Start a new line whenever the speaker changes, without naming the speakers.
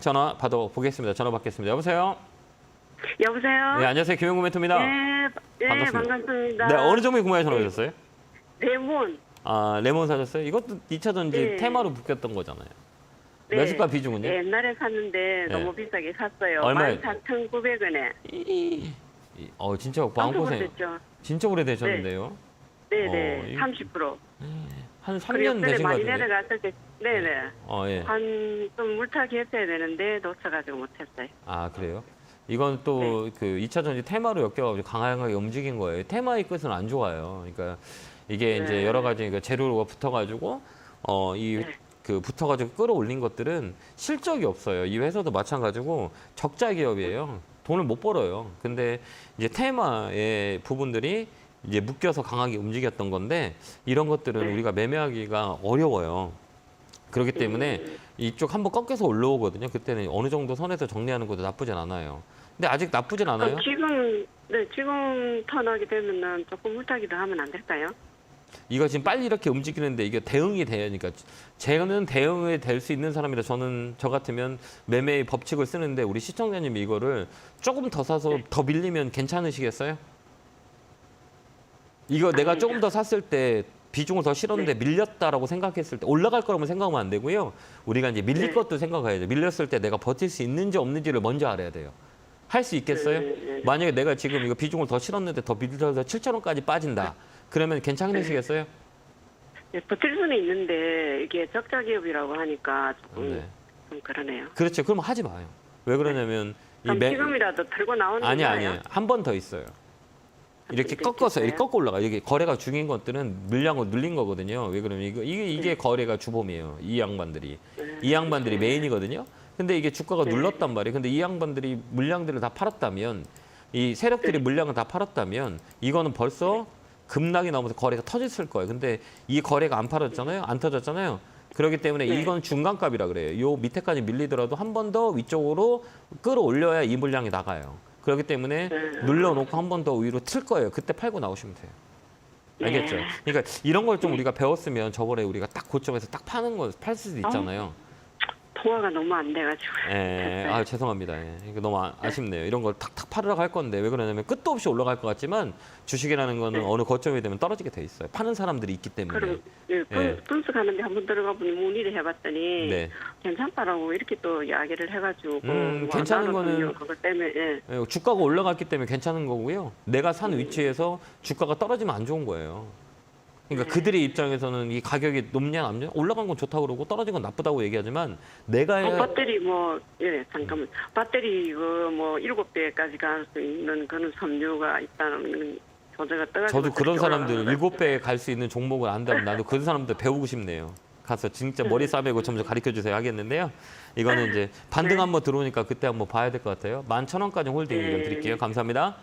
전화 받아 보겠습니다. 전화 받겠습니다. 여보세요.
여보세요?
네, 안녕하세요. 김영구 멘토입니다.
네, 네,
반갑습니다.
반갑습니다.
네, 어느 종목 궁금해 전화 오셨어요?
레몬.
아, 레몬 사셨어요? 이것도 2차 전지
네.
테마로 묶였던 거잖아요.
네.
매수가 비중은요?
네, 옛날에 샀는데
네.
너무 비싸게 샀어요.
얼마에?
14,900원에.
이- 이- 어, 진짜 마음고생
놀랐죠.
진짜 오래되셨는데요.
네,
어,
네.
이-
30%.
한
그리고
3년
그때
되신 것
많이
같은데.
내려갔을 때, 네, 네.
어, 예.
한 좀 물타기 했어야 되는데 놓쳐가지고 못했어요.
아, 그래요? 이건 또그 2차 전지 테마로 엮여가지고 강하게 움직인 거예요. 테마의 끝은 안 좋아요. 그러니까 이게
네.
이제 여러 가지 그 재료가 붙어가지고 어, 이
네.
그 붙어가지고 끌어올린 것들은 실적이 없어요. 이 회사도 마찬가지고 적자 기업이에요. 돈을 못 벌어요. 근데 이제 테마의 부분들이 이제 묶여서 강하게 움직였던 건데 이런 것들은
네.
우리가 매매하기가 어려워요. 그렇기 때문에 이쪽 한번 꺾여서 올라오거든요. 그때는 어느 정도 선에서 정리하는 것도 나쁘진 않아요. 근데 아직 나쁘진 않아요.
그럼 지금, 네, 지금 턴하게 되면은 조금 물타기도 하면 안 될까요?
이거 지금 빨리 이렇게 움직이는데 이게 대응이 하니까 저는 대응이 될 수 있는 사람이라 저는 저 같으면 매매의 법칙을 쓰는데 우리 시청자님이 이거를 조금 더 사서 더 밀리면 괜찮으시겠어요? 이거 내가 조금 더 샀을 때 비중을 더 실었는데 밀렸다라고 생각했을 때 올라갈 거라면 생각하면 안 되고요. 우리가 이제 밀릴
네.
것도 생각해야 돼요. 밀렸을 때 내가 버틸 수 있는지 없는지를 먼저 알아야 돼요. 할 수 있겠어요?
네, 네, 네.
만약에 내가 지금 이거 비중을 더 실었는데 더 밀려서 7천 원까지 빠진다. 그러면 괜찮으시겠어요?
네, 버틸 수는 있는데 이게 적자 기업이라고 하니까 조금,
네.
좀 그러네요.
그렇죠. 그럼 하지 마요. 왜 그러냐면 이
그럼
매...
지금이라도 들고 나오는
아니
거예요?
아니 한번 더 있어요. 이렇게 꺾어서? 이렇게 꺾어 올라가. 이게 거래가 중인 것들은 물량을 늘린 거거든요. 왜 그러면 이거 이게 이게
네.
거래가 주범이에요. 이 양반들이 이 양반들이 메인이거든요. 근데 이게 주가가
네.
눌렀단 말이에요. 근데 이 양반들이 물량들을 다 팔았다면 이 세력들이
네.
물량을 다 팔았다면 이거는 벌써 급락이 나오면서 거래가 터졌을 거예요. 근데 이 거래가 안 팔았잖아요. 안 터졌잖아요. 그렇기 때문에
네.
이건 중간값이라 그래요. 요 밑에까지 밀리더라도 한 번 더 위쪽으로 끌어올려야 이 물량이 나가요. 그렇기 때문에
네.
눌러놓고 한 번 더 위로 틀 거예요. 그때 팔고 나오시면 돼요. 알겠죠?
네.
그러니까 이런 걸 좀 우리가 배웠으면 저번에 우리가 딱 고점에서 딱 파는 거 팔 수도 있잖아요.
통화가 너무 안 돼가지고.
예, 아 죄송합니다. 예. 이거 너무 아, 아쉽네요. 이런 걸 탁탁 팔으라고 할 건데 왜 그러냐면 끝도 없이 올라갈 것 같지만 주식이라는 거는 어느 거점이 되면 떨어지게 돼 있어요. 파는 사람들이 있기 때문에.
그럼 예, 분,
네.
분수 가는데 한번 들어가 보니 문의를 해봤더니
네.
괜찮다라고 이렇게 또 이야기를 해가지고
음,
뭐
괜찮은 거는-
그것 때문에 예.
예, 주가가 올라갔기 때문에 괜찮은 거고요. 내가 산 위치에서 주가가 떨어지면 안 좋은 거예요. 그러니까 그들의 입장에서는 이 가격이 높냐 낮냐 올라간 건 좋다고 그러고 떨어진 건 나쁘다고 얘기하지만 내가
어, 배터리 뭐 예 잠깐만 배터리 그뭐 일곱 배까지 갈 수 있는 그런 섬유가 있다는 조제가 떠가지고
저도 그런 사람들 일곱 배갈수 있는 종목을 안다면 나도 그런 사람들 배우고 싶네요. 가서 진짜 머리 싸매고 점점 가르쳐 주세요 하겠는데요. 이거는 이제 반등
네.
한번 들어오니까 그때 한번 봐야 될 것 같아요. 만 천 원까지 홀딩 의견
네.
드릴게요. 감사합니다.